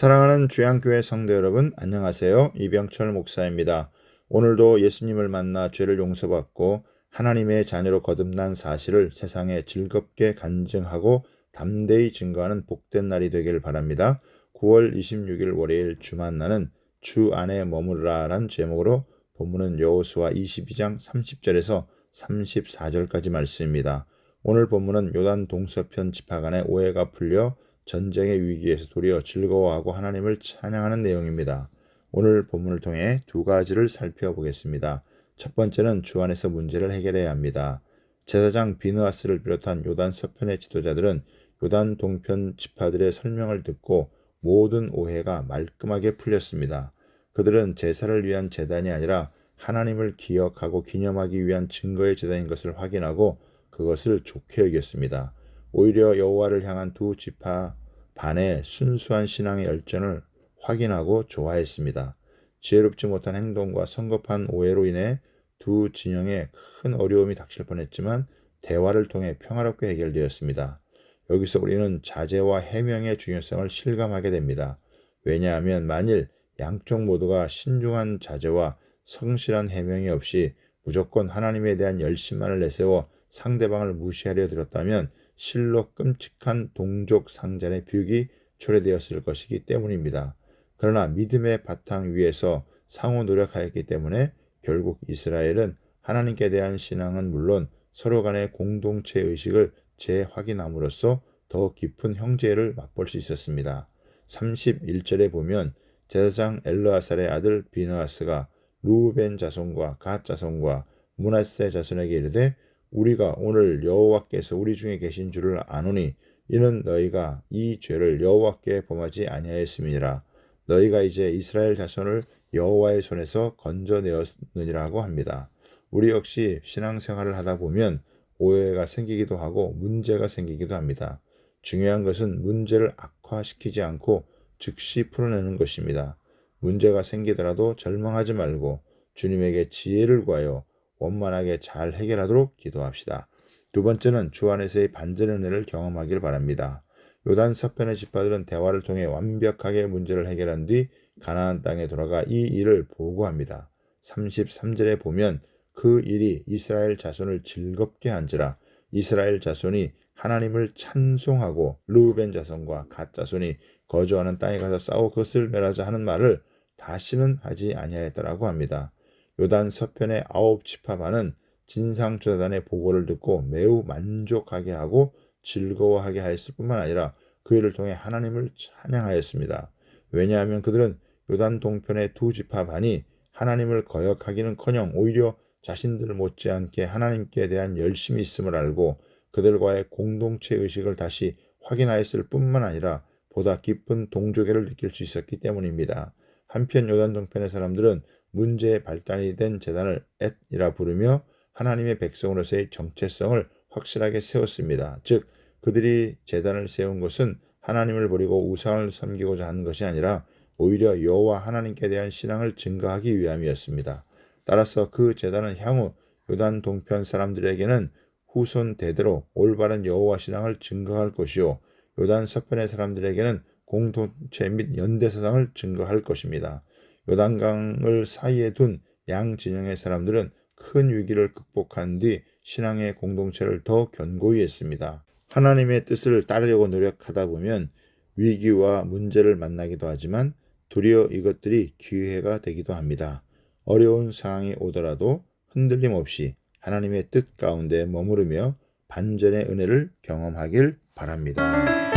사랑하는 주양교회 성도 여러분, 안녕하세요. 이병철 목사입니다. 오늘도 예수님을 만나 죄를 용서받고 하나님의 자녀로 거듭난 사실을 세상에 즐겁게 간증하고 담대히 증거하는 복된 날이 되길 바랍니다. 9월 26일 월요일 주 만나는 주 안에 머무르라란 제목으로 본문은 여호수아 22장 30절에서 34절까지 말씀입니다. 오늘 본문은 요단 동서편 지파 간의 오해가 풀려 전쟁의 위기에서 도리어 즐거워하고 하나님을 찬양하는 내용입니다. 오늘 본문을 통해 두 가지를 살펴보겠습니다. 첫 번째는 주 안에서 문제를 해결해야 합니다. 제사장 비느하스를 비롯한 요단 서편의 지도자들은 요단 동편 지파들의 설명을 듣고 모든 오해가 말끔하게 풀렸습니다. 그들은 제사를 위한 재단이 아니라 하나님을 기억하고 기념하기 위한 증거의 재단인 것을 확인하고 그것을 좋게 여겼습니다. 오히려 여호와를 향한 두 지파 반의 순수한 신앙의 열정을 확인하고 좋아했습니다. 지혜롭지 못한 행동과 성급한 오해로 인해 두 진영에 큰 어려움이 닥칠 뻔했지만 대화를 통해 평화롭게 해결되었습니다. 여기서 우리는 자제와 해명의 중요성을 실감하게 됩니다. 왜냐하면 만일 양쪽 모두가 신중한 자제와 성실한 해명이 없이 무조건 하나님에 대한 열심만을 내세워 상대방을 무시하려 들었다면 실로 끔찍한 동족 상잔의 비극이 초래되었을 것이기 때문입니다. 그러나 믿음의 바탕 위에서 상호 노력하였기 때문에 결국 이스라엘은 하나님께 대한 신앙은 물론 서로 간의 공동체 의식을 재확인함으로써 더 깊은 형제를 맛볼 수 있었습니다. 31절에 보면 제사장 엘르아살의 아들 비느하스가 루벤 자손과 갓 자손과 문하세 자손에게 이르되 우리가 오늘 여호와께서 우리 중에 계신 줄을 아노니 이는 너희가 이 죄를 여호와께 범하지 아니하였음이니라 너희가 이제 이스라엘 자손을 여호와의 손에서 건져내었느니라고 합니다. 우리 역시 신앙생활을 하다 보면 오해가 생기기도 하고 문제가 생기기도 합니다. 중요한 것은 문제를 악화시키지 않고 즉시 풀어내는 것입니다. 문제가 생기더라도 절망하지 말고 주님에게 지혜를 구하여 원만하게 잘 해결하도록 기도합시다. 두 번째는 주 안에서의 반전 은혜를 경험하길 바랍니다. 요단 서편의 지파들은 대화를 통해 완벽하게 문제를 해결한 뒤 가나안 땅에 돌아가 이 일을 보고합니다. 33절에 보면 그 일이 이스라엘 자손을 즐겁게 한지라 이스라엘 자손이 하나님을 찬송하고 르우벤 자손과 갓 자손이 거주하는 땅에 가서 싸워 그것을 멸하자 하는 말을 다시는 하지 아니하였다라고 합니다. 요단 서편의 아홉 지파만은 진상조사단의 보고를 듣고 매우 만족하게 하고 즐거워하게 하였을 뿐만 아니라 그 일을 통해 하나님을 찬양하였습니다. 왜냐하면 그들은 요단 동편의 두 지파 반이 하나님을 거역하기는커녕 오히려 자신들 못지않게 하나님께 대한 열심이 있음을 알고 그들과의 공동체 의식을 다시 확인하였을 뿐만 아니라 보다 깊은 동조계를 느낄 수 있었기 때문입니다. 한편 요단 동편의 사람들은 문제의 발단이 된 재단을 엣이라 부르며 하나님의 백성으로서의 정체성을 확실하게 세웠습니다. 즉 그들이 재단을 세운 것은 하나님을 버리고 우상을 섬기고자 하는 것이 아니라 오히려 여호와 하나님께 대한 신앙을 증거하기 위함이었습니다. 따라서 그 재단은 향후 요단 동편 사람들에게는 후손 대대로 올바른 여호와 신앙을 증거할 것이요 요단 서편의 사람들에게는 공동체 및 연대 사상을 증거할 것입니다. 요단강을 사이에 둔 양 진영의 사람들은 큰 위기를 극복한 뒤 신앙의 공동체를 더 견고히 했습니다. 하나님의 뜻을 따르려고 노력하다 보면 위기와 문제를 만나기도 하지만 도리어 이것들이 기회가 되기도 합니다. 어려운 상황이 오더라도 흔들림 없이 하나님의 뜻 가운데 머무르며 반전의 은혜를 경험하길 바랍니다.